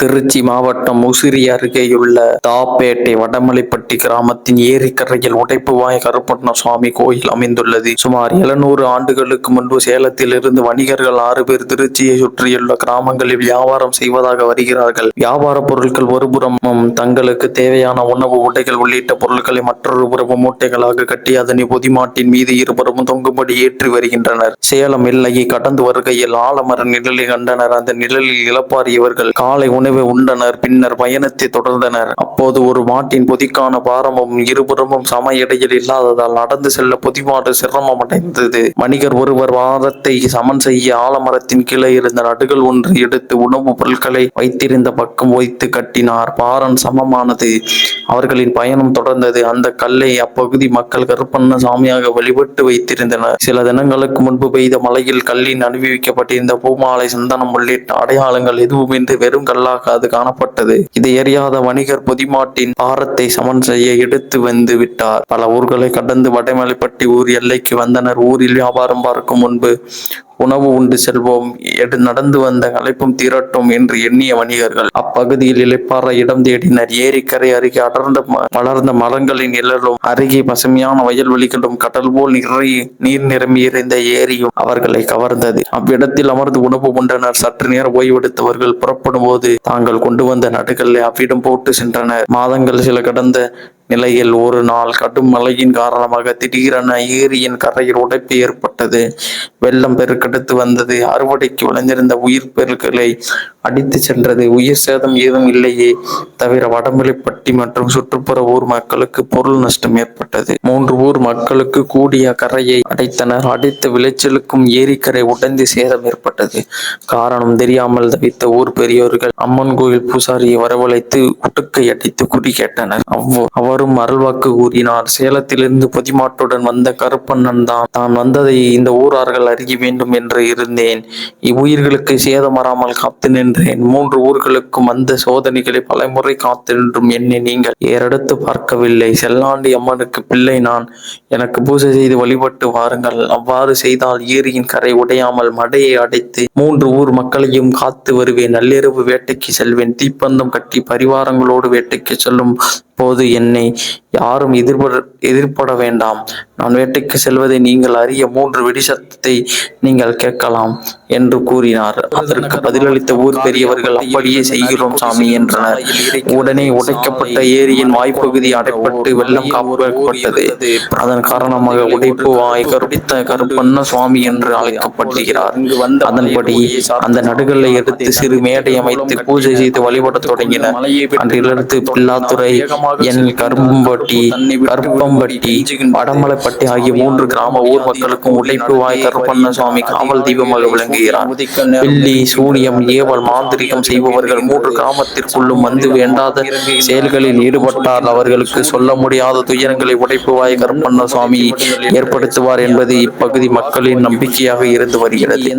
திருச்சி மாவட்டம் முசிறி அருகேயுள்ள தாப்பேட்டை வடமலைப்பட்டி கிராமத்தின் ஏரிக்கரையில் உடைப்புவாய் கருப்பண்ண சுவாமி கோயில் அமைந்துள்ளது. சுமார் எழுநூறு ஆண்டுகளுக்கு முன்பு சேலத்தில் இருந்து வணிகர்கள் ஆறு பேர் திருச்சியை சுற்றியுள்ள கிராமங்களில் வியாபாரம் செய்வதாக வருகிறார்கள். வியாபார பொருட்கள் ஒருபுறமும் தங்களுக்கு தேவையான உணவு உடைகள் உள்ளிட்ட பொருட்களை மற்றொரு புறமும் மூட்டைகளாக கட்டி அதனை பொதிமாட்டின் மீது இருபுறமும் தொங்கும்படி ஏற்றி வருகின்றனர். சேலம் எல்லையை கடந்து வருகையில் ஆலமர நிழலை கண்டனர். அந்த நிழலில் இளப்பாரியவர்கள் காலை உணவை உண்டனர். பின்னர் பயணத்தை தொடர்ந்தனர். அப்போது ஒரு மாட்டின் பொதிக்கான பாரமும் இருபுறமும் சம இடையில் இல்லாததால் நடந்து செல்ல பொதிமாடு சிரமம் அடைந்தது வணிகர் ஒருவர் வாரத்தை சமன் செய்ய ஆலமரத்தின் கீழே இருந்த நடுகள் ஒன்று எடுத்து உணவுப் பொருட்களை வைத்திருந்த பக்கம் வைத்து கட்டினார். பாரன் சமமானது. அவர்களின் பயணம் தொடர்ந்தது. அந்த கல்லை அப்பகுதி மக்கள் கருப்பண்ண சாமியாக வழிபட்டு வைத்திருந்தனர். சில தினங்களுக்கு முன்பு பெய்த மலையில் கல்லின் அணிவிக்கப்பட்டிருந்த பூமாலை சந்தனம் உள்ளிட்ட அடையாளங்கள் எதுவுமின்றி வெறும் கல்லாக அது காணப்பட்டது. இதை அறியாத வணிகர் பொதிமாட்டின் பாரத்தை சமன் செய்ய எடுத்து வந்து விட்டார். பல ஊர்களை கடந்து வடமலைப்பட்டி ஊர் எல்லைக்கு வந்தனர். ஊரில் வியாபாரம் பார்க்கும் முன்பு உணவு உண்டு செல்வோம். எடு நடந்து வந்த அழைப்பும் தீரட்டும் என்று எண்ணிய வணிகர்கள் அப்பகுதியில் இளைப்பாற இடம் தேடினர். ஏரிக்கரை அருகே அடர்ந்த வளர்ந்த மரங்களின் நிழலும் அருகே பசுமையான வயல்வெளிகளும் கடல் போல் நிறை நீர் நிரம்பி இருந்த ஏரியும் அவர்களை கவர்ந்தது. அவ்விடத்தில் அமர்ந்து உணவு உண்டனர். சற்று நேரம் ஓய்வெடுத்தவர்கள் புறப்படும் போது தாங்கள் கொண்டு வந்த நடுகளை அவ்விடம் போட்டு சென்றனர். மாதங்கள் சில கடந்த நிலையில் ஒரு நாள் கடும் மழையின் காரணமாக திடீரென ஏரியின் கரையில் உடைப்பு ஏற்பட்டது. வெள்ளம் பெருக்கெடுத்து வந்தது. அறுவடைக்கு விளைந்திருந்த உயிர் பெருக்களை அடித்து சென்றது. உயிர் சேதம் ஏதும் இல்லையே தவிர வடமலைப்பட்டி மற்றும் சுற்றுப்புற ஊர் மக்களுக்கு பொருள் நஷ்டம் ஏற்பட்டது. மூன்று ஊர் மக்களுக்கு கூடிய கரையை அடைத்தனர். அடைத்த விளைச்சலுக்கும் ஏரிக்கரை உடைந்து சேதம் ஏற்பட்டது. காரணம் தெரியாமல் தவித்த ஊர் பெரியோர்கள் அம்மன் கோயில் பூசாரியை வரவழைத்து உடுக்கை அடித்து குறி கேட்டனர். அவ்வோ அவரும் அருள்வாக்கு கூறினார். சேலத்திலிருந்து பொதிமாட்டுடன் வந்த கருப்பண்ணன் தான் தான் வந்ததை இந்த ஊரார்கள் அறிய வேண்டும் என்று இருந்தேன். இவ்வுயிர்களுக்கு சேதம் வராமல் காத்து நின்றேன். மூன்று ஊர்களுக்கும் வந்த சோதனைகளை பலமுறை காத்து நின்றும் என்னை நீங்கள் ஏறெடுத்து பார்க்கவில்லை. செல்லாண்டி அம்மனுக்கு பிள்ளை நான். எனக்கு பூஜை செய்து வழிபட்டு வாருங்கள். அவ்வாறு செய்தால் ஏரியின் கரை உடையாமல் மடையை அடைத்து மூன்று ஊர் மக்களையும் காத்து வருவேன். நள்ளிரவு வேட்டைக்கு செல்வேன். தீப்பந்தம் கட்டி பரிவாரங்களோடு வேட்டைக்கு செல்லும் போது என்னை யாரும் எதிர்பட எதிர்பட வேண்டாம். நான் வேட்டைக்கு செல்வதை நீங்கள் அறிய மூன்று வெடி சத்தத்தை நீங்கள் கேட்கலாம் என்று கூறினார். அதற்கு பதிலளித்த ஊர் பெரியவர்கள் அப்படியே செய்கிறோம் சாமி என்றனர். உடனே உடைக்கப்பட்ட ஏரியின் வாய்ப்பகுதி அடைப்பட்டு வெள்ளம் காப்பாற்றப்பட்டது. அதன் காரணமாக உடைப்பு வாய் கருப்பித்த கருப்பண்ண சுவாமி என்று அழைக்கப்படுகிறார். அதன்படி அந்த நடுகளை எடுத்து சிறு மேடை அமைத்து பூஜை செய்து வழிபடத் தொடங்கினர். அன்றிலிருந்து பில்லாத்துறை என் கரு கரும்பட்டி கருப்பம்பட்டி வடமலைப்பட்டி ஆகிய மூன்று கிராம ஊர் மக்களுக்கும் உழைப்பு வாய் கருப்பண்ண சுவாமி காவல் தெய்வமாக விளங்குகிறார். பில்லி சூனியம் ஏவல் மாந்திரிகம் செய்பவர்கள் மூன்று கிராமத்திற்குள்ளும் வந்து வேண்டாத செயல்களில் ஈடுபட்டால் அவர்களுக்கு சொல்ல முடியாத துயரங்களை உடைப்பு வாய் கருப்பண்ண சுவாமி ஏற்படுத்துவார் என்பது இப்பகுதி மக்களின் நம்பிக்கையாக இருந்து வருகிறது.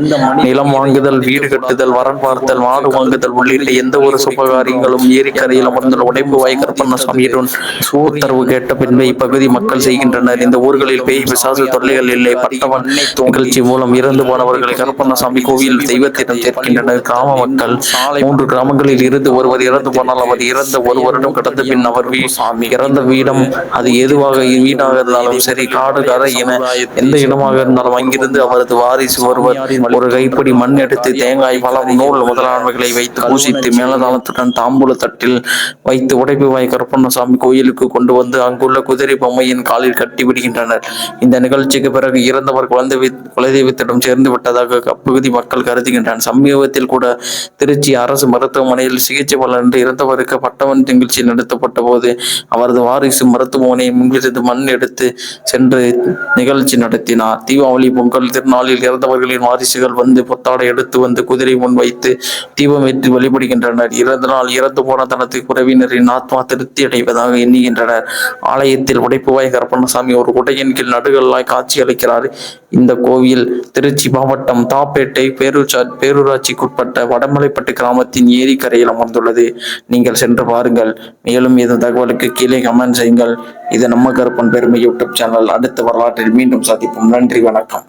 நிலம் வாங்குதல் வீடு கட்டுதல் வரன் பார்த்தல் மாடு வாங்குதல் உள்ளிட்ட எந்த ஒரு சுபகாரியங்களும் ஏரிக்கரையில் அமர்ந்துள்ள உடைப்பு வாய் கருப்பண்ண சுவாமியுடன் உத்தரவு கேட்ட பின்பு இப்பகுதி மக்கள் செய்கின்றனர். இந்த ஊர்களில் பேய் பிசாசு தொல்லைகள் இல்லை. பட்டவன் நிகழ்ச்சி மூலம் இறந்து போனவர்களை கருப்பண்ணசாமி கோவில் தெய்வத்திடம் சேர்க்கின்றனர். கிராம மக்கள் மூன்று கிராமங்களில் இருந்து ஒருவர் இறந்து போனால் அவர் இறந்த ஒரு வருடம் கடந்த பின் அவர் வீ- இறந்த வீடம் அது எதுவாக வீடாக இருந்தாலும் சரி காடு கரை என எந்த இடமாக இருந்தாலும் அங்கிருந்து அவரது வாரிசு ஒருவர் ஒரு கைப்படி மண் எடுத்து தேங்காய் பழம் நூல் முதலானவைகளை வைத்து பூசித்து மேலதாளத்துடன் தாம்பூல தட்டில் வைத்து உடைப்பு வாய் கருப்பண்ணசாமி கோயிலுக்கு கொண்டு வந்து அங்குள்ள குதிரை பொம்மையின் காலில் கட்டி விடுகின்றனர். இந்த நிகழ்ச்சிக்கு பிறகு இறந்தவர் குழந்தை குலதெய்வத்திடம் சேர்ந்து விட்டதாக அப்பகுதி மக்கள் கருதுகின்றனர். சமீபத்தில் கூட திருச்சி அரசு மருத்துவமனையில் சிகிச்சை பலனின்றி இறந்தவருக்கு பட்டமன் நிகழ்ச்சி நடத்தப்பட்ட போது அவரது வாரிசு மருத்துவமனை முன்பிருந்து மண் எடுத்து சென்று நிகழ்ச்சி நடத்தினார். தீபாவளி பொங்கல் திருநாளில் இறந்தவர்களின் வாரிசுகள் வந்து புத்தாடை எடுத்து வந்து குதிரை முன் வைத்து தீபம் ஏற்றி வழிபடுகின்றனர். இறந்த நாள் இறந்து போன தனது உறவினரின் ஆத்மா திருப்தி அடைவதாக எண்ணுகின்றனர் ஆலயத்தில் உடைப்புவாய் கருப்பண்ணசாமி ஒரு குடையின் கீழ் நடுகளாய் காட்சி அளிக்கிறார் இந்த கோவில் திருச்சி மாவட்டம் தாப்பேட்டை பேரூரா பேரூராட்சிக்குட்பட்ட வடமலைப்பட்டு கிராமத்தின் ஏரிக்கரையில் அமர்ந்துள்ளது. நீங்கள் சென்று பாருங்கள். மேலும் இந்த தகவலுக்கு கீழே கமெண்ட் செய்யுங்கள். இது நம்ம கருப்பன் பெருமை யூடியூப் சேனல். அடுத்த வரலாற்றில் மீண்டும் சந்திப்போம். நன்றி வணக்கம்.